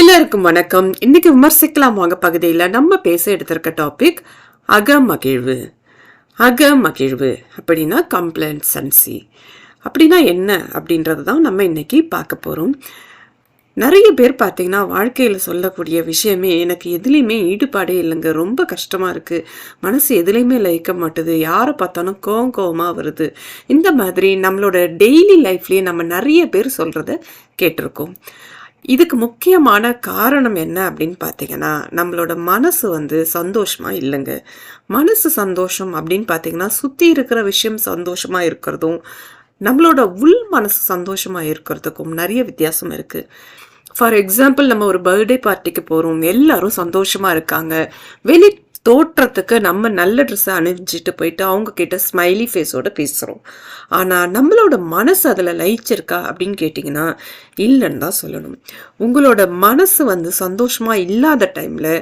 எல்லாருக்கும் வணக்கம். இன்னைக்கு விமர்சிக்கலாம் வாங்க. பகுதியில் நம்ம பேச எடுத்திருக்க டாபிக் அகம் மகிழ்வு அப்படின்னா கம்ப்ளன்சன்சி அப்படின்னா என்ன? அப்படின்றது தான் நம்ம இன்னைக்கு பார்க்க போகிறோம் நிறைய பேர் பார்த்தீங்கன்னா வாழ்க்கையில் சொல்லக்கூடிய விஷயமே எனக்கு எதுலேயுமே ஈடுபாடே இல்லைங்க. ரொம்ப கஷ்டமாக இருக்குது மனசு எதுலேயுமே லயிக்க மாட்டுது. யாரை பார்த்தாலும் கோவம் கோவமாக வருது. இந்த மாதிரி நம்மளோட டெய்லி லைஃப்லேயே நம்ம நிறைய பேர் சொல்கிறத கேட்டிருக்கோம். இதுக்கு முக்கியமான காரணம் என்ன அப்படின்னு பார்த்தீங்கன்னா நம்மளோட மனசு வந்து சந்தோஷமாக இல்லைங்க. மனசு சந்தோஷம் அப்படின்னு பார்த்தீங்கன்னா சுற்றி இருக்கிற விஷயம் சந்தோஷமாக இருக்கிறதும் நம்மளோட உள் மனசு சந்தோஷமாக இருக்கிறதுக்கும் நிறைய வித்தியாசம் இருக்குது ஃபார் எக்ஸாம்பிள் நம்ம ஒரு பர்த்டே பார்ட்டிக்கு போகிறோம் எல்லாரும் சந்தோஷமாக இருக்காங்க. வெளி தோற்றத்துக்கு நம்ம நல்ல ட்ரெஸ்ஸை அணிஞ்சிட்டு போயிட்டு அவங்க கிட்ட ஸ்மைலி ஃபேஸோட பேசுகிறோம் ஆனால் நம்மளோட மனசு அதில் லயிச்சிருக்கா அப்படின்னு கேட்டிங்கன்னா இல்லைன்னு தான் சொல்லணும். உங்களோட மனசு வந்து சந்தோஷமாக இல்லாத டைமில்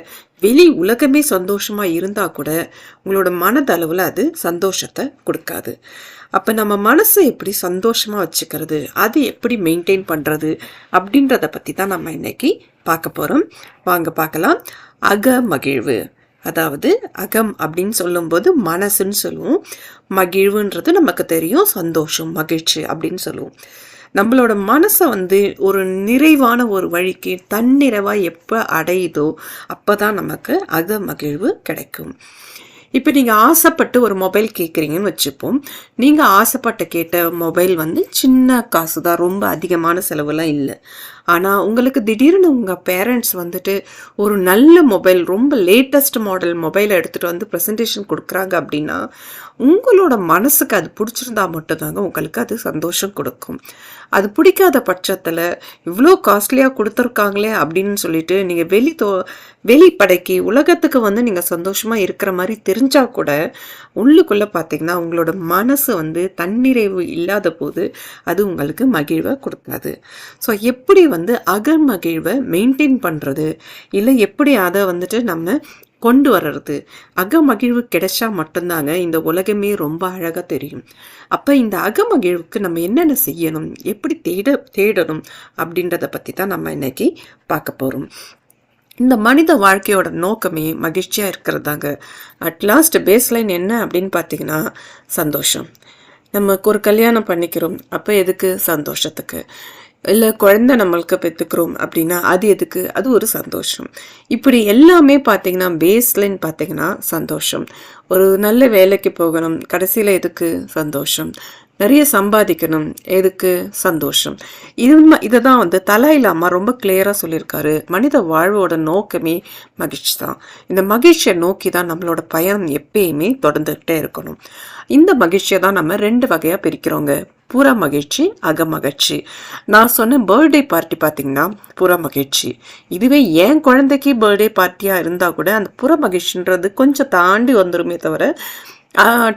வெளி உலகமே சந்தோஷமாக இருந்தால் கூட உங்களோட மனதளவில் அது சந்தோஷத்தை கொடுக்காது. அப்போ நம்ம மனசை எப்படி சந்தோஷமாக வச்சுக்கிறது அது எப்படி மெயின்டைன் பண்ணுறது அப்படின்றத பற்றி தான் நம்ம இன்னைக்கு பார்க்க போகிறோம் வாங்க பார்க்கலாம். அக மகிழ்வு அதாவது அகம் அப்படின்னு சொல்லும்போது மனசுன்னு சொல்லுவோம். மகிழ்வுன்றது நமக்கு தெரியும் சந்தோஷம் மகிழ்ச்சி அப்படின்னு சொல்லுவோம். நம்மளோட மனசை வந்து ஒரு நிறைவான ஒரு வழிக்கு தன்னிறைவாக எப்போ அடையுதோ அப்போ தான் நமக்கு அக மகிழ்வு கிடைக்கும். இப்போ நீங்கள் ஆசைப்பட்டு ஒரு மொபைல் கேட்குறீங்கன்னு வச்சுப்போம். நீங்கள் ஆசைப்பட்டு கேட்ட மொபைல் வந்து சின்ன காசு தான் ரொம்ப அதிகமான செலவுலாம் இல்லை. ஆனால் உங்களுக்கு திடீர்னு உங்கள் பேரண்ட்ஸ் வந்துட்டு ஒரு நல்ல மொபைல் ரொம்ப லேட்டஸ்ட் மாடல் மொபைலை எடுத்துகிட்டு வந்து ப்ரெசன்டேஷன் கொடுக்குறாங்க அப்படின்னா உங்களோட மனசுக்கு அது பிடிச்சிருந்தா மட்டும்தாங்க உங்களுக்கு அது சந்தோஷம் கொடுக்கும். அது பிடிக்காத பட்சத்தில் இவ்வளோ காஸ்ட்லியாக கொடுத்துருக்காங்களே அப்படின்னு சொல்லிட்டு நீங்கள் வெளி தோ வெளிப்படைக்கு உலகத்துக்கு வந்து நீங்கள் சந்தோஷமாக இருக்கிற மாதிரி தெரிஞ்சால் கூட உள்ளுக்குள்ளே பார்த்தீங்கன்னா உங்களோட மனசு வந்து தன்னிறைவு இல்லாத போது அது உங்களுக்கு மகிழ்வை கொடுக்காது. ஸோ எப்படி வந்து அகமகிழ்வை மெயின்டைன் பண்ணுறது இல்லை எப்படி அதை வந்துட்டு நம்ம கொண்டு வர்றது? அகமகிழ்வு கிடைச்சா மட்டும்தாங்க இந்த உலகமே ரொம்ப அழகாக தெரியும். அப்போ இந்த அகமகிழ்வுக்கு நம்ம என்னென்ன செய்யணும்? எப்படி தேட தேடணும்? அப்படின்றத பற்றி தான் நம்ம இன்னைக்கு பார்க்க போகிறோம் இந்த மனித வாழ்க்கையோட நோக்கமே மகிழ்ச்சியாக இருக்கிறதாங்க. அட்லாஸ்ட் பேஸ்லைன் என்ன அப்படின்னு பார்த்தீங்கன்னா சந்தோஷம். நமக்கு ஒரு கல்யாணம் பண்ணிக்கிறோம் அப்போ எதுக்கு சந்தோஷத்துக்கு? இல்லை குழந்தை நம்மளுக்கு பெற்றுக்கிறோம் அப்படின்னா அது எதுக்கு? அது ஒரு சந்தோஷம். இப்படி எல்லாமே பார்த்தீங்கன்னா பேஸ்லைன் பார்த்தீங்கன்னா சந்தோஷம். ஒரு நல்ல வேலைக்கு போகணும் கடைசியில் எதுக்கு? சந்தோஷம். நிறைய சம்பாதிக்கணும். எதுக்கு? சந்தோஷம். இது இதை தான் வந்து தலாயிலாமா ரொம்ப கிளியராக சொல்லியிருக்காரு. மனித வாழ்வோட நோக்கமே மகிழ்ச்சி தான். இந்த மகிழ்ச்சியை நோக்கி தான் நம்மளோட பயணம் எப்பயுமே தொடர்ந்துக்கிட்டே இருக்கணும். இந்த மகிழ்ச்சியை தான் நம்ம ரெண்டு வகையாக பிரிக்கிறோங்க. புற மகிழ்ச்சி அக மகிழ்ச்சி. நான் சொன்ன பர்த்டே பார்ட்டி பார்த்தீங்கன்னா புற மகிழ்ச்சி. இதுவே என் குழந்தைக்கு பர்த்டே பார்ட்டியாக இருந்தால் கூட அந்த புற மகிழ்ச்சின்றது கொஞ்சம் தாண்டி வந்துருமே தவிர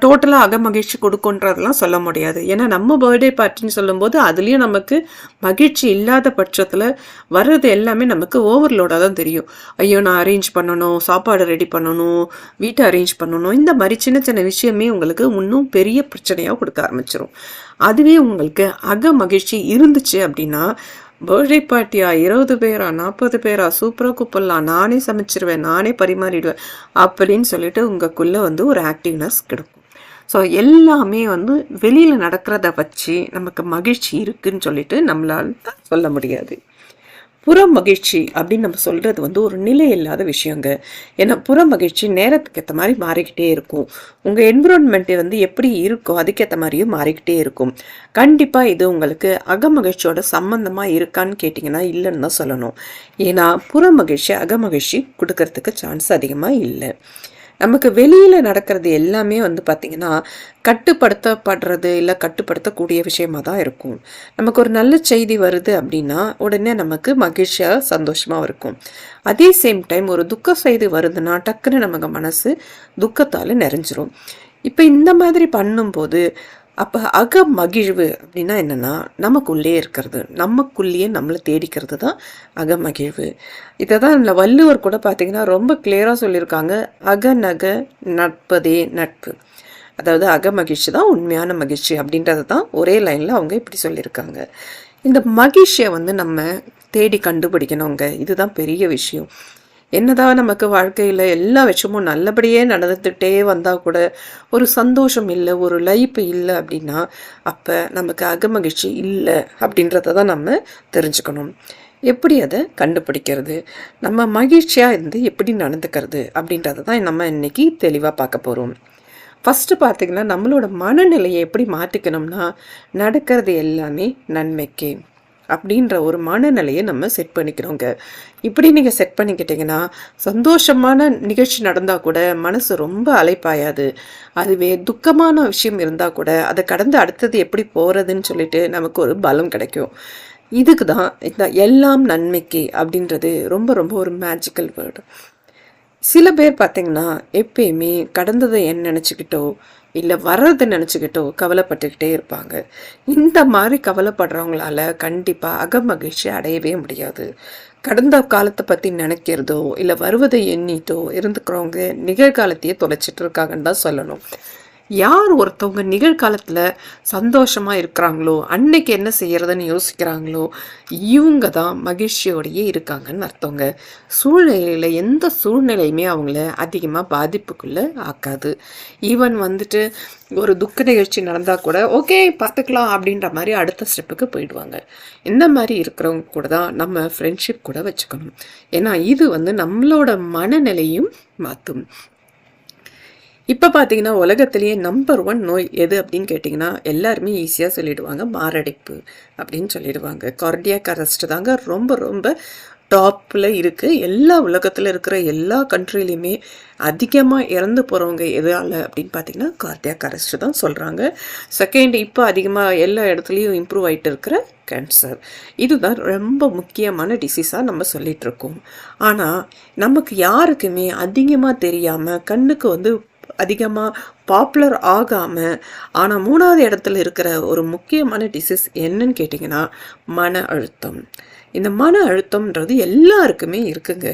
டோட்டலாக அக மகிழ்ச்சி கொடுக்குன்றதெல்லாம் சொல்ல முடியாது. ஏன்னா நம்ம பர்த்டே பார்ட்டின்னு சொல்லும்போது அதுலேயும் நமக்கு மகிழ்ச்சி இல்லாத பட்சத்தில் வர்றது எல்லாமே நமக்கு ஓவர்லோடாக தான் தெரியும். ஐயோ நான் அரேஞ்ச் பண்ணணும் சாப்பாடு ரெடி பண்ணணும் வீட்டை அரேஞ்ச் பண்ணணும் இந்த மாதிரி சின்ன சின்ன விஷயமே உங்களுக்கு இன்னும் பெரிய பிரச்சனையாக கொடுக்க ஆரம்பிச்சிடும் அதுவே உங்களுக்கு அக மகிழ்ச்சி இருந்துச்சு அப்படின்னா பர்த்டே பார்ட்டியா இருபது பேரா நாற்பது பேரா சூப்பராக கூப்பிடலாம் நானே சமைச்சிருவேன் நானே பரிமாறிடுவேன் அப்படின்னு சொல்லிட்டு உங்களுக்குள்ளே வந்து ஒரு ஆக்டிவ்னஸ் கிடைக்கும். ஸோ எல்லாமே வந்து வெளியில் நடக்கிறத வச்சு நமக்கு மகிழ்ச்சி இருக்குன்னு சொல்லிட்டு நம்மளால் சொல்ல முடியாது. புற மகிழ்ச்சி அப்படின்னு நம்ம சொல்கிறது வந்து ஒரு நிலை இல்லாத விஷயங்க. ஏன்னா புற மகிழ்ச்சி நேரத்துக்கு ஏற்ற மாதிரி மாறிக்கிட்டே இருக்கும். உங்கள் என்விரான்மெண்ட்டு வந்து எப்படி இருக்கோ அதுக்கேற்ற மாதிரியும் மாறிக்கிட்டே இருக்கும். கண்டிப்பாக இது உங்களுக்கு அகமகிழ்ச்சியோட சம்மந்தமாக இருக்கான்னு கேட்டிங்கன்னா இல்லைன்னு தான் சொல்லணும். ஏன்னா புற மகிழ்ச்சி அகமகிழ்ச்சி கொடுக்கறதுக்கு சான்ஸ் அதிகமாக இல்லை. நமக்கு வெளியில் நடக்கிறது எல்லாமே வந்து பார்த்திங்கன்னா கட்டுப்படுத்தப்படுறது இல்லை கட்டுப்படுத்தக்கூடிய விஷயமா தான் இருக்கும். நமக்கு ஒரு நல்ல செய்தி வருது அப்படின்னா உடனே நமக்கு மகிழ்ச்சியாக சந்தோஷமாக இருக்கும். அதே சேம் டைம் ஒரு துக்க செய்தி வருதுன்னா டக்குன்னு நமக்கு மனசு துக்கத்தால் நிறைஞ்சிரும். இப்போ இந்த மாதிரி பண்ணும்போது அப்போ அக மகிழ்வு அப்படின்னா என்னென்னா நமக்குள்ளே இருக்கிறது. நமக்குள்ளேயே நம்மளை தேடிக்கிறது தான் அக மகிழ்வு. இதை தான் இந்த வள்ளுவர் கூட பார்த்திங்கன்னா ரொம்ப கிளியராக சொல்லியிருக்காங்க. அக நக நட்பதே நட்பு. அதாவது அக மகிழ்ச்சி தான் உண்மையான மகிழ்ச்சி அப்படின்றத தான் ஒரே லைனில் அவங்க இப்படி சொல்லியிருக்காங்க. இந்த மகிழ்ச்சியை வந்து நம்ம தேடி கண்டுபிடிக்கணுங்க. இதுதான் பெரிய விஷயம். என்னதான் நமக்கு வாழ்க்கையில் எல்லா விஷயமும் நல்லபடியே நடந்துகிட்டே வந்தால் கூட ஒரு சந்தோஷம் இல்லை ஒரு லைஃப் இல்லை அப்படின்னா அப்போ நமக்கு அகமகிழ்ச்சி இல்லை அப்படின்றத தான் நம்ம தெரிஞ்சுக்கணும். எப்படி அதை கண்டுபிடிக்கிறது? நம்ம மகிழ்ச்சியாக இருந்து எப்படி நடந்துக்கிறது அப்படின்றத தான் நம்ம இன்றைக்கி தெளிவாக பார்க்க போகிறோம் ஃபஸ்ட்டு பார்த்திங்கன்னா நம்மளோட மனநிலையை எப்படி மாற்றிக்கணும்னா நடக்கிறது எல்லாமே நன்மைக்கு. அப்படின்ற ஒரு மனநிலையை நம்ம செட் பண்ணிக்கிறோங்க. இப்படி நீங்கள் செட் பண்ணிக்கிட்டிங்கன்னா சந்தோஷமான நிகழ்ச்சி நடந்தால் கூட மனசு ரொம்ப அலைப்பாயாது. அதுவே துக்கமான விஷயம் இருந்தால் கூட அதை கடந்து அடுத்தது எப்படி போகிறதுன்னு சொல்லிட்டு நமக்கு ஒரு பலம் கிடைக்கும். இதுக்கு தான் இந்த எல்லாம் நன்மைக்கு அப்படின்றது ரொம்ப ரொம்ப ஒரு மேஜிக்கல் வேர்டு சில பேர் பார்த்திங்கன்னா எப்பயுமே கடந்ததை என்ன நினச்சிக்கிட்டோ இல்லை வர்றதை நினச்சிக்கிட்டோ கவலைப்பட்டுக்கிட்டே இருப்பாங்க. இந்த மாதிரி கவலைப்படுறவங்களால கண்டிப்பாக அகமகிழ்ச்சி அடையவே முடியாது. கடந்த காலத்தை பற்றி நினைக்கிறதோ இல்லை வருவதை எண்ணிட்டோ இருந்துக்கிறவங்க நிகழ்காலத்தையே தொலைச்சிட்டு இருக்காங்கன்னு தான் சொல்லணும். யார் ஒருத்தவங்க நிகழ்காலத்தில் சந்தோஷமாக இருக்கிறாங்களோ அன்னைக்கு என்ன செய்கிறதுன்னு யோசிக்கிறாங்களோ இவங்க தான் மகிழ்ச்சியோடையே இருக்காங்கன்னு அர்த்தவங்க சூழ்நிலையில் எந்த சூழ்நிலையுமே அவங்கள அதிகமாக பாதிப்புக்குள்ளே ஆக்காது. ஈவன் வந்துட்டு ஒரு துக்க நிகழ்ச்சி நடந்தால் கூட ஓகே பார்த்துக்கலாம் அப்படின்ற மாதிரி அடுத்த ஸ்டெப்புக்கு போயிடுவாங்க. இந்த மாதிரி இருக்கிறவங்க கூட தான் நம்ம ஃப்ரெண்ட்ஷிப் கூட வச்சுக்கணும். ஏன்னா இது வந்து நம்மளோட மனநிலையும் மாற்றும் இப்போ பார்த்தீங்கன்னா உலகத்திலேயே நம்பர் ஒன் நோய் எது அப்படின்னு கேட்டிங்கன்னா எல்லாருமே ஈஸியாக சொல்லிடுவாங்க மாரடைப்பு அப்படின்னு சொல்லிடுவாங்க. கார்டியாக் அரெஸ்ட் தாங்க ரொம்ப ரொம்ப டாப்பில் இருக்குது எல்லா உலகத்தில் இருக்கிற எல்லா கண்ட்ரிலையுமே அதிகமாக இறந்து போகிறவங்க எதால் அப்படின்னு பார்த்தீங்கன்னா கார்டியாக் அரெஸ்ட் தான் சொல்கிறாங்க செகண்ட் இப்போ அதிகமாக எல்லா இடத்துலையும் இம்ப்ரூவ் ஆகிட்டு இருக்கிற கேன்சர் இதுதான் ரொம்ப முக்கியமான டிசீஸாக நம்ம சொல்லிகிட்ருக்கோம் ஆனால் நமக்கு யாருக்குமே அதிகமாக தெரியாமல் கண்ணுக்கு வந்து அதிகமாக பாப்புலர் ஆகாமல் ஆனால் மூணாவது இடத்துல இருக்கிற ஒரு முக்கியமான டிசீஸ் என்னன்னு கேட்டிங்கன்னா மன அழுத்தம். இந்த மன அழுத்தம்ன்றது எல்லாருக்குமே இருக்குங்க.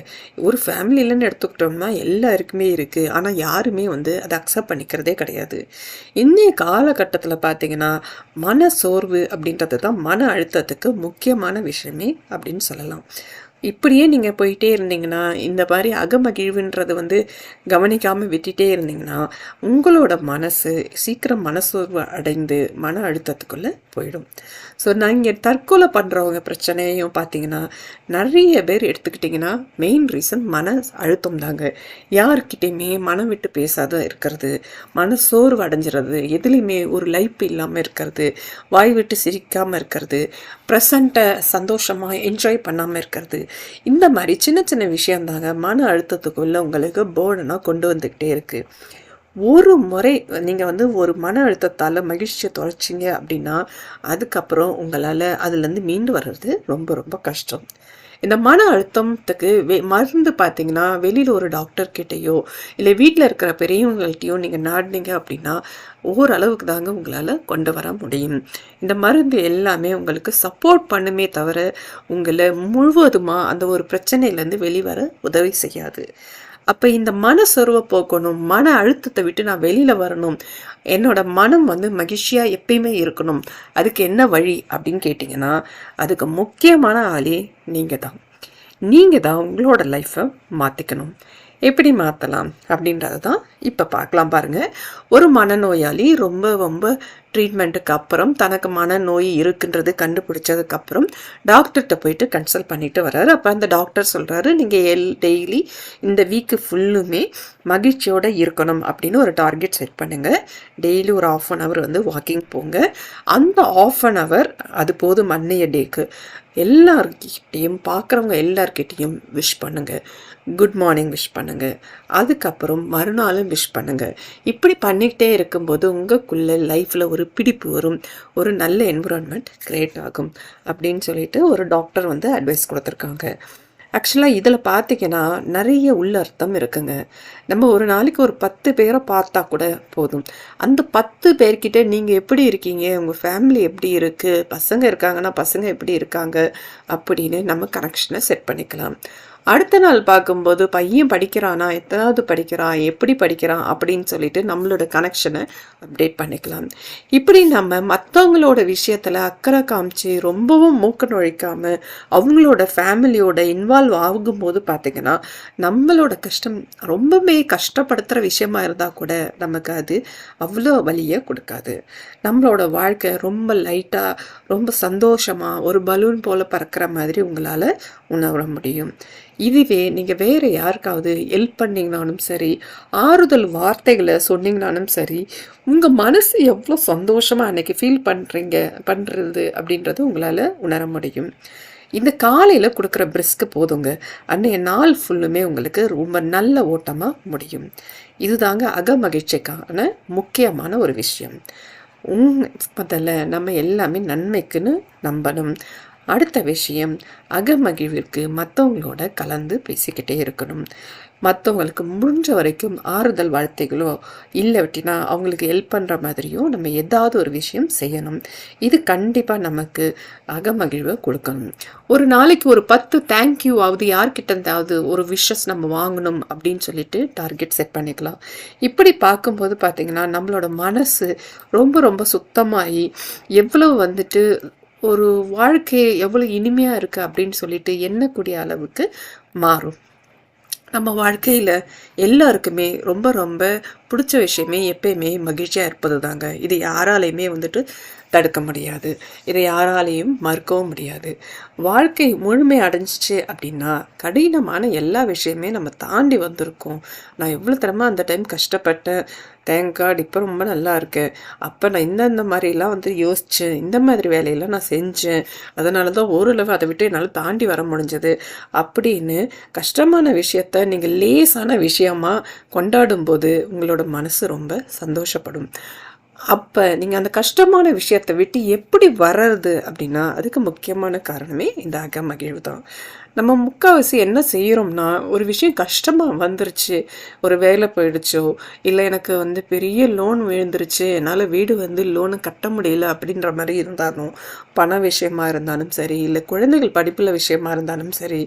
ஒரு ஃபேமிலியிலன்னு எடுத்துக்கிட்டோம்னா எல்லாருக்குமே இருக்குது ஆனால் யாருமே வந்து அதை அக்செப்ட் பண்ணிக்கிறதே கிடையாது. இன்றைய காலகட்டத்தில் பார்த்தீங்கன்னா மன சோர்வு அப்படின்றது தான் மன அழுத்தத்துக்கு முக்கியமான விஷயமே அப்படின்னு சொல்லலாம். இப்படியே நீங்கள் போயிட்டே இருந்தீங்கன்னா இந்த மாதிரி அகமகிழ்வுன்றது வந்து கவனிக்காமல் விட்டுட்டே இருந்தீங்கன்னா உங்களோட மனசு சீக்கிரம் மனசோர்வு அடைந்து மன அழுத்தத்துக்குள்ளே போயிடும். ஸோ நான் இங்கே தற்கொலை பண்ணுறவங்க பிரச்சனையும் பார்த்தீங்கன்னா நிறைய பேர் எடுத்துக்கிட்டிங்கன்னா மெயின் ரீசன் மன அழுத்தம் தாங்க. யாருக்கிட்டேயுமே மனம் விட்டு பேசாத இருக்கிறது மன சோர்வு அடைஞ்சிறது எதுலேயுமே ஒரு லைஃப் இல்லாமல் இருக்கிறது வாய் விட்டு சிரிக்காமல் இருக்கிறது ப்ரெசண்ட்டை சந்தோஷமாக என்ஜாய் பண்ணாமல் இருக்கிறது இந்த மாதிரி சின்ன சின்ன விஷயந்தாங்க மன அழுத்தத்துக்குள்ளே உங்களுக்கு போர்டனாக கொண்டு வந்துக்கிட்டே இருக்குது ஒரு முறை நீங்கள் வந்து ஒரு மன அழுத்தத்தால் மகிழ்ச்சியை தொலைச்சிங்க அப்படின்னா அதுக்கப்புறம் உங்களால் அதுலேருந்து மீண்டு வர்றது ரொம்ப ரொம்ப கஷ்டம். இந்த மன அழுத்தத்துக்கு வெ மருந்து பார்த்தீங்கன்னா வெளியில் ஒரு டாக்டர் கிட்டேயோ இல்லை வீட்டில் இருக்கிற பெரியவங்கள்ட்டையோ நீங்கள் நாடினீங்க அப்படின்னா ஓரளவுக்கு தாங்க உங்களால் கொண்டு வர முடியும். இந்த மருந்து எல்லாமே உங்களுக்கு சப்போர்ட் பண்ணுமே தவிர உங்களை முழுவதுமாக அந்த ஒரு பிரச்சனையிலேருந்து வெளிவர உதவி செய்யாது. அப்போ இந்த மன சொருவை போக்கணும் மன அழுத்தத்தை விட்டு நான் வெளியில் வரணும். என்னோட மனம் வந்து மகிழ்ச்சியாக எப்பயுமே இருக்கணும். அதுக்கு என்ன வழி அப்படின்னு கேட்டிங்கன்னா அதுக்கு முக்கியமான ஆளே நீங்கள் தான் நீங்கள் தான் உங்களோட லைஃப்பை மாற்றிக்கணும் எப்படி மாற்றலாம் அப்படின்றது தான் இப்போ பார்க்கலாம் பாருங்கள் ஒரு மனநோயாளி ரொம்ப ரொம்ப ட்ரீட்மெண்ட்டுக்கு அப்புறம் தனக்கு மனநோய் இருக்குன்றது கண்டுபிடிச்சதுக்கப்புறம் டாக்டர்கிட்ட போயிட்டு கன்சல்ட் பண்ணிட்டு வர்றாரு. அப்போ அந்த டாக்டர் சொல்கிறாரு நீங்கள் எல் டெய்லி இந்த வீக்கு ஃபுல்லுமே மகிழ்ச்சியோடு இருக்கணும் அப்படின்னு ஒரு டார்கெட் செட் பண்ணுங்கள் டெய்லி ஒரு ஆஃப் அன் ஹவர் வந்து வாக்கிங் போங்க. அந்த ஆஃப் அன் ஹவர் அது போதும் அன்னைய டேக்கு. எல்லார்கிட்டையும் பார்க்குறவங்க எல்லார்கிட்டையும் விஷ் பண்ணுங்கள் குட் மார்னிங் விஷ் பண்ணுங்கள் அதுக்கப்புறம் மறுநாளும் விஷ் பண்ணுங்கள் இப்படி பண்ணிக்கிட்டே இருக்கும்போது உங்களுக்குள்ளே லைஃப்பில் ஒரு பிடிப்பு வரும். ஒரு நல்ல என்விரான்மெண்ட் க்ரியேட் ஆகும். அப்படின்னு சொல்லிட்டு ஒரு டாக்டர் வந்து அட்வைஸ் கொடுத்துருக்காங்க. ஆக்சுவலாக இதில் பார்த்தீங்கன்னா நிறைய உள்ளர்த்தம் இருக்குங்க. நம்ம ஒரு நாளைக்கு ஒரு பத்து பேரை பார்த்தா கூட போதும். அந்த பத்து பேர்கிட்ட நீங்கள் எப்படி இருக்கீங்க? உங்கள் ஃபேமிலி எப்படி இருக்குது பசங்க இருக்காங்கன்னா பசங்க எப்படி இருக்காங்க? அப்படின்னு நம்ம கனெக்ஷனை செட் பண்ணிக்கலாம். அடுத்த நாள் பார்க்கும்போது பையன் படிக்கிறானா? எத்தனாவது படிக்கிறான்? எப்படி படிக்கிறான்? அப்படின்னு சொல்லிட்டு நம்மளோட கனெக்ஷனை அப்டேட் பண்ணிக்கலாம். இப்படி நம்ம மற்றவங்களோட விஷயத்தில் அக்கறை காமிச்சு ரொம்பவும் மூக்க நுழைக்காம அவங்களோட ஃபேமிலியோட இன்வால்வ் ஆகும்போது பார்த்திங்கன்னா நம்மளோட கஷ்டம் ரொம்பவே கஷ்டப்படுத்துகிற விஷயமா இருந்தால் கூட நமக்கு அது அவ்வளோ வழியை கொடுக்காது. நம்மளோட வாழ்க்கை ரொம்ப லைட்டாக ரொம்ப சந்தோஷமாக ஒரு பலூன் போல் பறக்கிற மாதிரி உங்களால் உணர முடியும். இதுவே நீங்கள் வேறு யாருக்காவது ஹெல்ப் பண்ணிங்கனாலும் சரி ஆறுதல் வார்த்தைகளை சொன்னீங்கனாலும் சரி உங்கள் மனசு எவ்வளோ சந்தோஷமாக அன்னைக்கு ஃபீல் பண்ணுறீங்க பண்ணுறது அப்படின்றது உங்களால் உணர முடியும். இந்த காலையில் கொடுக்குற பிரிஸ்க்கு போதுங்க. அன்னைய நாள் ஃபுல்லுமே உங்களுக்கு ரொம்ப நல்ல ஓட்டமாக முடியும். இதுதாங்க அக மகிழ்ச்சிக்கான முக்கியமான ஒரு விஷயம். உங் முதல்ல நம்ம எல்லாமே நன்மைக்குன்னு நம்பணும். அடுத்த விஷயம் அகமகிழ்விற்கு மற்றவங்களோட கலந்து பேசிக்கிட்டே இருக்கணும். மற்றவங்களுக்கு முடிஞ்ச வரைக்கும் ஆறுதல் வார்த்தைகளோ இல்லை அவங்களுக்கு ஹெல்ப் பண்ணுற மாதிரியோ நம்ம ஏதாவது ஒரு விஷயம் செய்யணும். இது கண்டிப்பாக நமக்கு அகமகிழ்வை கொடுக்கணும். ஒரு நாளைக்கு ஒரு பத்து தேங்க்யூ ஆகுது யார்கிட்ட ஒரு விஷஸ் நம்ம வாங்கணும் அப்படின்னு சொல்லிட்டு டார்கெட் செட் பண்ணிக்கலாம். இப்படி பார்க்கும்போது பார்த்திங்கன்னா நம்மளோட மனசு ரொம்ப ரொம்ப சுத்தமாகி எவ்வளோ வந்துட்டு ஒரு வாழ்க்கை எவ்வளோ இனிமையாக இருக்குது அப்படின்னு சொல்லிட்டு எண்ணக்கூடிய அளவுக்கு மாறும். நம்ம வாழ்க்கையில் எல்லாருக்குமே ரொம்ப ரொம்ப பிடிச்ச விஷயமே எப்பயுமே மகிழ்ச்சியாக இருப்பது தாங்க இது யாராலையுமே வந்துட்டு தடுக்க முடியாது. இதை யாராலையும் மறுக்கவும் முடியாது. வாழ்க்கை முழுமை அடைஞ்சிச்சு அப்படின்னா கடினமான எல்லா விஷயமே நம்ம தாண்டி வந்திருக்கோம். நான் எவ்வளோ தரமா அந்த டைம் கஷ்டப்பட்டேன். தேங்காட் இப்போ ரொம்ப நல்லா இருக்கேன். அப்போ நான் இந்தந்த மாதிரிலாம் வந்து யோசித்தேன் இந்த மாதிரி வேலையெல்லாம் நான் செஞ்சேன். அதனால தான் ஓரளவு அதை விட்டு என்னால் தாண்டி வர முடிஞ்சது. அப்படின்னு கஷ்டமான விஷயத்த நீங்கள் லேசான விஷயமாக கொண்டாடும்போது உங்களோட மனசு ரொம்ப சந்தோஷப்படும். அப்போ நீங்கள் அந்த கஷ்டமான விஷயத்தை விட்டு எப்படி வர்றது அப்படின்னா அதுக்கு முக்கியமான காரணமே இந்த அக மகிழ்வு தான். நம்ம முக்கால்வாசி என்ன செய்கிறோம்னா ஒரு விஷயம் கஷ்டமாக வந்துருச்சு ஒரு வேலை போயிடுச்சோ இல்லை எனக்கு வந்து பெரிய லோன் விழுந்துருச்சு என்னால் வீடு வந்து லோனு கட்ட முடியல அப்படின்ற மாதிரி இருந்தாலும் பண விஷயமா இருந்தாலும் சரி இல்லை குழந்தைகள் படிப்பில் விஷயமா இருந்தாலும் சரி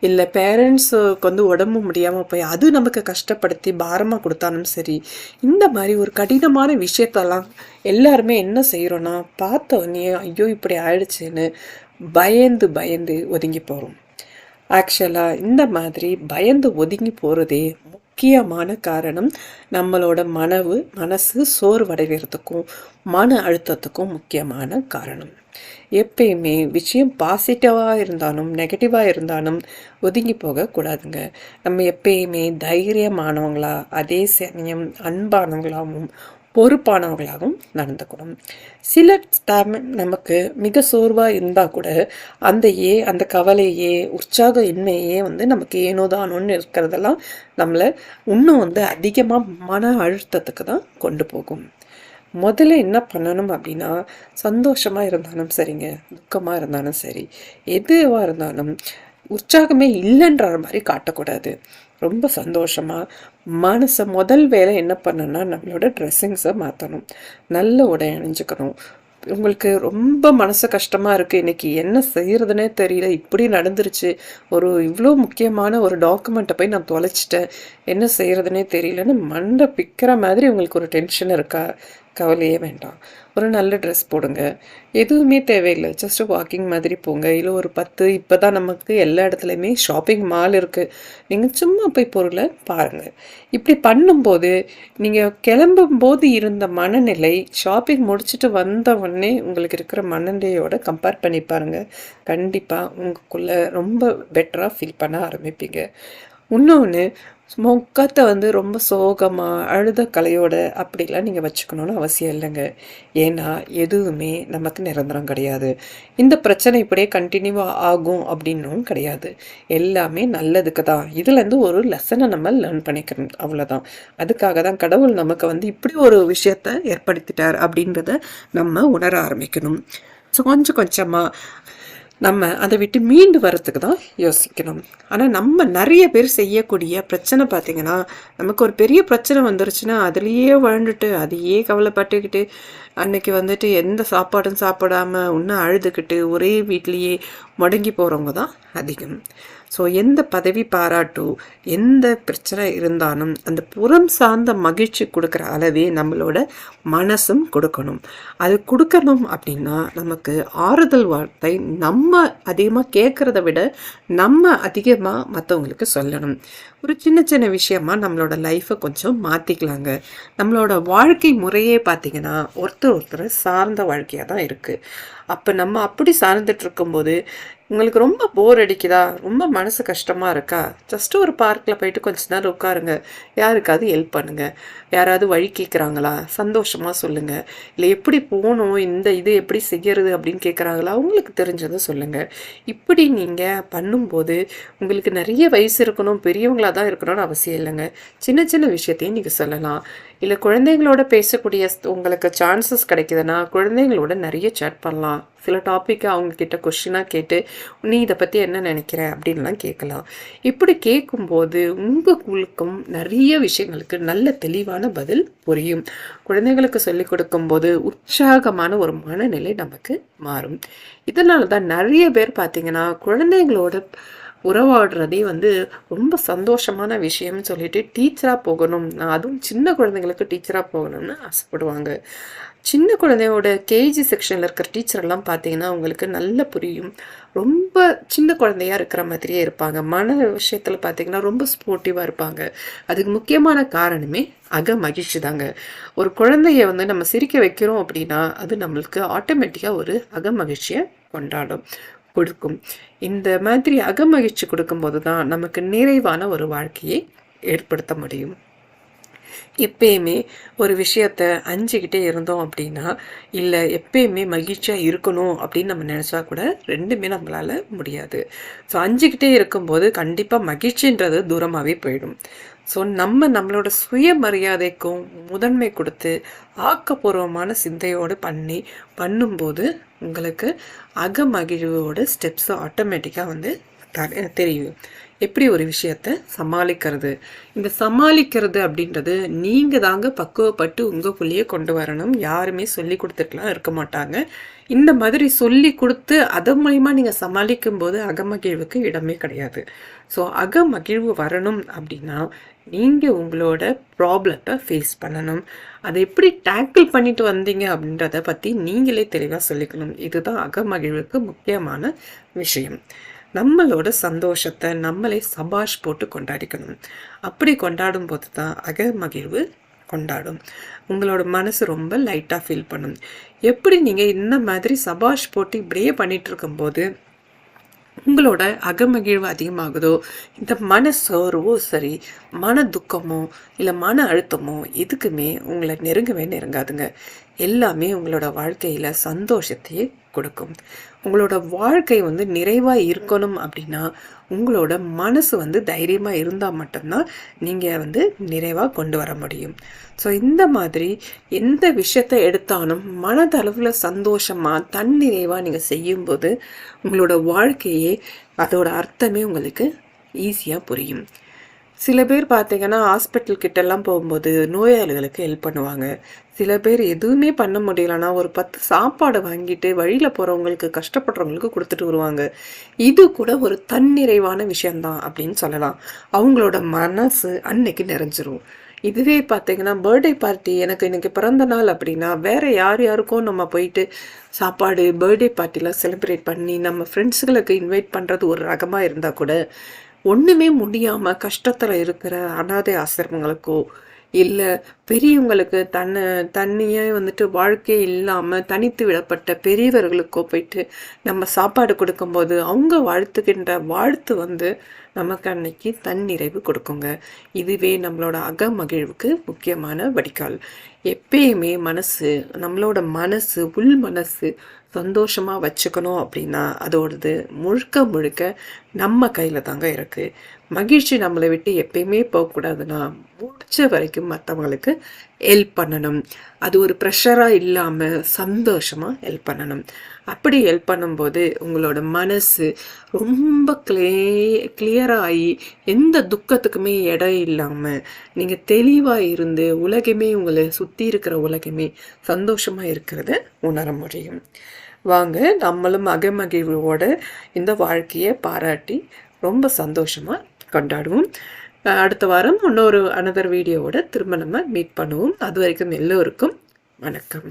இல்லை பேரண்ட்ஸுக்கு வந்து உடம்பு முடியாமல் போய் அது நமக்கு கஷ்டப்படுத்தி பாரமாக கொடுத்தாலும் சரி இந்த மாதிரி ஒரு கடினமான விஷயத்தெல்லாம் எல்லாருமே என்ன செய்கிறோன்னா பார்த்தோன்னே ஐயோ இப்படி ஆயிடுச்சுன்னு பயந்து பயந்து ஒதுங்கி போகிறோம் ஆக்சுவலாக இந்த மாதிரி பயந்து ஒதுங்கி போகிறதே முக்கியமான காரணம் நம்மளோட மனவு மனசு சோர்வடைகிறதுக்கும் மன அழுத்தத்துக்கும் முக்கியமான காரணம். எப்பயுமே விஷயம் பாசிட்டிவாக இருந்தாலும் நெகட்டிவாக இருந்தாலும் ஒதுங்கி போகக்கூடாதுங்க நம்ம எப்பயுமே தைரியமானவங்களா அதே சமயம் அன்பானவங்களாகவும் பொறுப்பானவர்களாகவும் நடந்துக்கணும். சில டைம் நமக்கு மிக சோர்வாக இருந்தால் கூட அந்த ஏ அந்த கவலையே உற்சாக இன்மையே வந்து நமக்கு ஏனோ தானோன்னு இருக்கிறதெல்லாம் நம்மளை இன்னும் வந்து அதிகமாக மன அழுத்தத்துக்கு தான் கொண்டு போகும். முதல்ல என்ன பண்ணணும் அப்படின்னா சந்தோஷமாக இருந்தாலும் சரிங்க துக்கமாக இருந்தாலும் சரி எதுவாக இருந்தாலும் உற்சாகமே இல்லைன்ற மாதிரி காட்டக்கூடாது. ரொம்ப சந்தோஷமாக மனசை முதல் வேலை என்ன பண்ணணும்னா நம்மளோட ட்ரெஸ்ஸிங்ஸை மாற்றணும் நல்ல உடை அணிஞ்சுக்கணும். உங்களுக்கு ரொம்ப மனசு கஷ்டமாக இருக்குது இன்றைக்கி என்ன செய்கிறதுனே தெரியல. இப்படி நடந்துருச்சு. ஒரு இவ்வளோ முக்கியமான ஒரு டாக்குமெண்ட்டை போய் நான் தொலைச்சிட்டேன். என்ன செய்கிறதுனே தெரியலன்னு மண்டை பிக்கிற மாதிரி உங்களுக்கு ஒரு டென்ஷன் இருக்கா? கவலையே வேண்டாம். ஒரு நல்ல ட்ரெஸ் போடுங்க. எதுவுமே தேவையில்லை. ஜஸ்ட் வாக்கிங் மாதிரி போங்க. இல்லை ஒரு பத்து இப்போ தான் நமக்கு எல்லா இடத்துலையுமே ஷாப்பிங் மால் இருக்குது நீங்கள் சும்மா போய் பொருளை பாருங்கள் இப்படி பண்ணும்போது நீங்கள் கிளம்பும்போது இருந்த மனநிலை ஷாப்பிங் முடிச்சுட்டு வந்த உடனே உங்களுக்கு இருக்கிற மனநிலையோட கம்பேர் பண்ணி பாருங்கள் கண்டிப்பாக உங்களுக்குள்ளே ரொம்ப பெட்டராக ஃபீல் பண்ண ஆரம்பிப்பீங்க. இன்னொன்று முக்கத்தை வந்து ரொம்ப சோகமாக அழுத கலையோட அப்படிலாம் நீங்கள் வச்சுக்கணும்னு அவசியம் இல்லைங்க. ஏன்னா எதுவுமே நமக்கு நிரந்தரம் கிடையாது. இந்த பிரச்சனை இப்படியே கண்டினியூவாக ஆகும் அப்படின்னும் கிடையாது. எல்லாமே நல்லதுக்கு தான். இதுலேருந்து ஒரு லெசனை நம்ம லேர்ன் பண்ணிக்கணும். அவ்வளோதான் அதுக்காக தான் கடவுள் நமக்கு வந்து இப்படி ஒரு விஷயத்த ஏற்படுத்திட்டார் அப்படின்றத நம்ம உணர ஆரம்பிக்கணும். ஸோ கொஞ்சம் கொஞ்சமாக நம்ம அதை விட்டு மீண்டு வரத்துக்கு தான் யோசிக்கணும். ஆனால் நம்ம நிறைய பேர் செய்யக்கூடிய பிரச்சனை பார்த்திங்கன்னா நமக்கு ஒரு பெரிய பிரச்சனை வந்துருச்சுன்னா அதுலேயே வாழ்ந்துட்டு அதையே கவலைப்பட்டுக்கிட்டு அன்னைக்கு வந்துட்டு எந்த சாப்பாடும் சாப்பிடாம இன்னும் அழுதுகிட்டு ஒரே வீட்லேயே முடங்கி போகிறவங்க தான் அதிகம். ஸோ எந்த பதவி பாராட்டோ எந்த பிரச்சனை இருந்தாலும் அந்த புறம் சார்ந்த மகிழ்ச்சி கொடுக்குற அளவே நம்மளோட மனசும் கொடுக்கணும். அது கொடுக்கணும் அப்படின்னா நமக்கு ஆறுதல் வார்த்தை நம்ம அதிகமாக கேட்குறத விட நம்ம அதிகமாக மற்றவங்களுக்கு சொல்லணும். ஒரு சின்ன சின்ன விஷயமா நம்மளோட லைஃப்பை கொஞ்சம் மாற்றிக்கலாங்க நம்மளோட வாழ்க்கை முறையே பார்த்திங்கன்னா ஒருத்தர் ஒருத்தர் சார்ந்த வாழ்க்கையாக தான் இருக்குது அப்போ நம்ம அப்படி சார்ந்துட்டு இருக்கும்போது உங்களுக்கு ரொம்ப போர் அடிக்குதா? ரொம்ப மனசு கஷ்டமாக இருக்கா? ஜஸ்ட் ஒரு பார்க்கில் போயிட்டு கொஞ்ச நேரம் உட்காருங்க. யாருக்காவது ஹெல்ப் பண்ணுங்கள் யாராவது வழி கேட்குறாங்களா சந்தோஷமாக சொல்லுங்கள் இல்லை எப்படி போகணும்? இந்த இது எப்படி செய்யறது? அப்படின்னு கேட்குறாங்களா உங்களுக்கு தெரிஞ்சதை சொல்லுங்கள் இப்படி நீங்கள் பண்ணும்போது உங்களுக்கு நிறைய வயசு இருக்கணும். பெரியவங்களாக தான் இருக்கணும்னு அவசியம் இல்லைங்க. சின்ன சின்ன விஷயத்தையும் நீங்கள் சொல்லலாம். இல்லை குழந்தைங்களோட பேசக்கூடிய உங்களுக்கு சான்சஸ் கிடைக்குதுன்னா குழந்தைங்களோட நிறைய சேட் பண்ணலாம். சில டாப்பிக்கை அவங்கக்கிட்ட கொஷினாக கேட்டு நீ இதை பற்றி என்ன நினைக்கிற? அப்படின்லாம் கேட்கலாம். இப்படி கேட்கும்போது உங்களுக்கும் நிறைய விஷயங்களுக்கு நல்ல தெளிவான பதில் புரியும். குழந்தைங்களுக்கு சொல்லிக் கொடுக்கும்போது உற்சாகமான ஒரு மனநிலை நமக்கு மாறும். இதனால தான் நிறைய பேர் பார்த்திங்கன்னா குழந்தைங்களோட உறவாடுறதே வந்து ரொம்ப சந்தோஷமான விஷயம்னு சொல்லிட்டு டீச்சராக போகணும். அதுவும் சின்ன குழந்தைங்களுக்கு டீச்சராக போகணும்னு ஆசைப்படுவாங்க. சின்ன குழந்தையோட கேஜி செக்ஷனில் இருக்கிற டீச்சரெல்லாம் பார்த்தீங்கன்னா அவங்களுக்கு நல்ல புரியும். ரொம்ப சின்ன குழந்தையா இருக்கிற மாதிரியே இருப்பாங்க. மன விஷயத்தில் பார்த்தீங்கன்னா ரொம்ப ஸ்போர்ட்டிவாக இருப்பாங்க. அதுக்கு முக்கியமான காரணமே அக மகிழ்ச்சி தாங்க. ஒரு குழந்தைய வந்து நம்ம சிரிக்க வைக்கிறோம் அப்படின்னா அது நம்மளுக்கு ஆட்டோமேட்டிக்காக ஒரு அக மகிழ்ச்சியை கொண்டாடும். கொடுக்கும். இந்த மாதிரி அகமகிழ்ச்சி கொடுக்கும்போது தான் நமக்கு நிறைவான ஒரு வாழ்க்கையை ஏற்படுத்த முடியும். எப்பயுமே ஒரு விஷயத்த அஞ்சுக்கிட்டே இருந்தோம் அப்படின்னா இல்லை எப்பயுமே மகிழ்ச்சியாக இருக்கணும் அப்படின்னு நம்ம நினச்சா கூட ரெண்டுமே நம்மளால் முடியாது. ஸோ அஞ்சுக்கிட்டே இருக்கும்போது கண்டிப்பாக மகிழ்ச்சின்றது தூரமாகவே போயிடும். ஸோ நம்ம நம்மளோட சுயமரியாதைக்கும் முதன்மை கொடுத்து ஆக்கப்பூர்வமான சிந்தையோடு பண்ணி பண்ணும்போது உங்களுக்கு அகமகிழ்வோட ஸ்டெப்ஸ் ஆட்டோமேட்டிக்காக வந்து தெரியும். எப்படி ஒரு விஷயத்த சமாளிக்கிறது? இந்த சமாளிக்கிறது அப்படின்றது நீங்கள் தாங்க பக்குவப்பட்டு உங்களுக்குள்ளேயே கொண்டு வரணும். யாருமே சொல்லி கொடுத்துட்டுலாம் இருக்க மாட்டாங்க. இந்த மாதிரி சொல்லி கொடுத்து அதன் மூலிமா நீங்கள் சமாளிக்கும் போது அகமகிழ்வுக்கு இடமே கிடையாது. ஸோ அகமகிழ்வு வரணும் அப்படின்னா நீங்கள் உங்களோட ப்ராப்ளத்தை ஃபேஸ் பண்ணணும். அதை எப்படி டேக்கிள் பண்ணிட்டு வந்தீங்க அப்படின்றத பற்றி நீங்களே தெளிவாக சொல்லிக்கணும். இதுதான் அகமகிழ்வுக்கு முக்கியமான விஷயம். நம்மளோட சந்தோஷத்தை நம்மளே சபாஷ் போட்டு கொண்டாடிக்கணும். அப்படி கொண்டாடும் போது தான் அக மகிழ்வு கொண்டாடும். உங்களோட மனசு ரொம்ப லைட்டாக ஃபீல் பண்ணும். எப்படி நீங்கள் இந்த மாதிரி சபாஷ் போட்டு இப்படியே பண்ணிட்டு இருக்கும்போது உங்களோட அகமகிழ்வு அதிகமாகுதோ இந்த மன சோர்வோ சரி மன துக்கமோ இல்லை மன அழுத்தமோ எதுக்குமே உங்களை நெருங்கவே நெருங்காதுங்க. எல்லாமே உங்களோட வாழ்க்கையில் சந்தோஷத்தையே கொடுக்கும். உங்களோட வாழ்க்கை வந்து நிறைவாக இருக்கணும் அப்படின்னா உங்களோட மனசு வந்து தைரியமாக இருந்தால் மட்டும்தான் நீங்கள் வந்து நிறைவாக கொண்டு வர முடியும். ஸோ இந்த மாதிரி எந்த விஷயத்தை எடுத்தாலும் மனதளவில் சந்தோஷமாக தன்னிறைவாக நீங்கள் செய்யும்போது உங்களோட வாழ்க்கையே அதோட அர்த்தமே உங்களுக்கு ஈஸியாக புரியும். சில பேர் பார்த்தீங்கன்னா ஹாஸ்பிட்டல் கிட்டெல்லாம் போகும்போது நோயாளிகளுக்கு ஹெல்ப் பண்ணுவாங்க. சில பேர் எதுவுமே பண்ண முடியலன்னா ஒரு பத்து சாப்பாடு வாங்கிட்டு வழியில் போகிறவங்களுக்கு கஷ்டப்படுறவங்களுக்கு கொடுத்துட்டு வருவாங்க. இது கூட ஒரு தன்னிறைவான விஷயந்தான் அப்படின்னு சொல்லலாம். அவங்களோட மனசு அன்னைக்கு நிறைஞ்சிரும். இதுவே பார்த்தீங்கன்னா பர்த்டே பார்ட்டி எனக்கு இன்னைக்கு பிறந்த நாள் அப்படின்னா வேறு யார் யாருக்கும் நம்ம போயிட்டு சாப்பாடு பர்த்டே பார்ட்டிலாம் செலிப்ரேட் பண்ணி நம்ம ஃப்ரெண்ட்ஸுகளுக்கு இன்வைட் பண்ணுறது ஒரு ரகமாக இருந்தால் கூட ஒன்றுமே முடியாமல் கஷ்டத்தில் இருக்கிற அனாதை ஆசிரமங்களுக்கோ இல்லை பெரியவங்களுக்கு தன்னை தண்ணியே வந்துட்டு வாழ்க்கை இல்லாமல் தனித்து விடப்பட்ட பெரியவர்களுக்கோ போயிட்டு நம்ம சாப்பாடு கொடுக்கும்போது அவங்க வாழ்த்துக்கின்ற வாழ்த்து வந்து நமக்கு அன்னைக்கு தன்னிறைவு கொடுக்குங்க. இதுவே நம்மளோட அகமகிழ்வுக்கு முக்கியமான வடிகால். எப்பயுமே மனசு நம்மளோட மனசு உள் மனசு சந்தோஷமாக வச்சுக்கணும் அப்படின்னா அதோடது முழுக்க முழுக்க நம்ம கையில் தாங்க இருக்குது மகிழ்ச்சி நம்மளை விட்டு எப்பயுமே போகக்கூடாதுன்னா முடிச்ச வரைக்கும் மற்றவங்களுக்கு ஹெல்ப் பண்ணணும். அது ஒரு ப்ரெஷராக இல்லாமல் சந்தோஷமாக ஹெல்ப் பண்ணணும். அப்படி ஹெல்ப் பண்ணும்போது உங்களோட மனசு ரொம்ப கிளே கிளியராகி எந்த துக்கத்துக்குமே இடம் இல்லாமல் நீங்கள் தெளிவாக இருந்து உலகமே உங்களை சுற்றி இருக்கிற உலகமே சந்தோஷமாக இருக்கிறத உணர முடியும். வாங்க நம்மளும் அகமகிழ்வோட இந்த வாழ்க்கையை பாராட்டி ரொம்ப சந்தோஷமாக கொண்டாடுவோம். அடுத்த வாரம் இன்னொரு அனதர் வீடியோவோட திரும்ப நம்ம மீட் பண்ணுவோம். அது வரைக்கும் எல்லோருக்கும் வணக்கம்.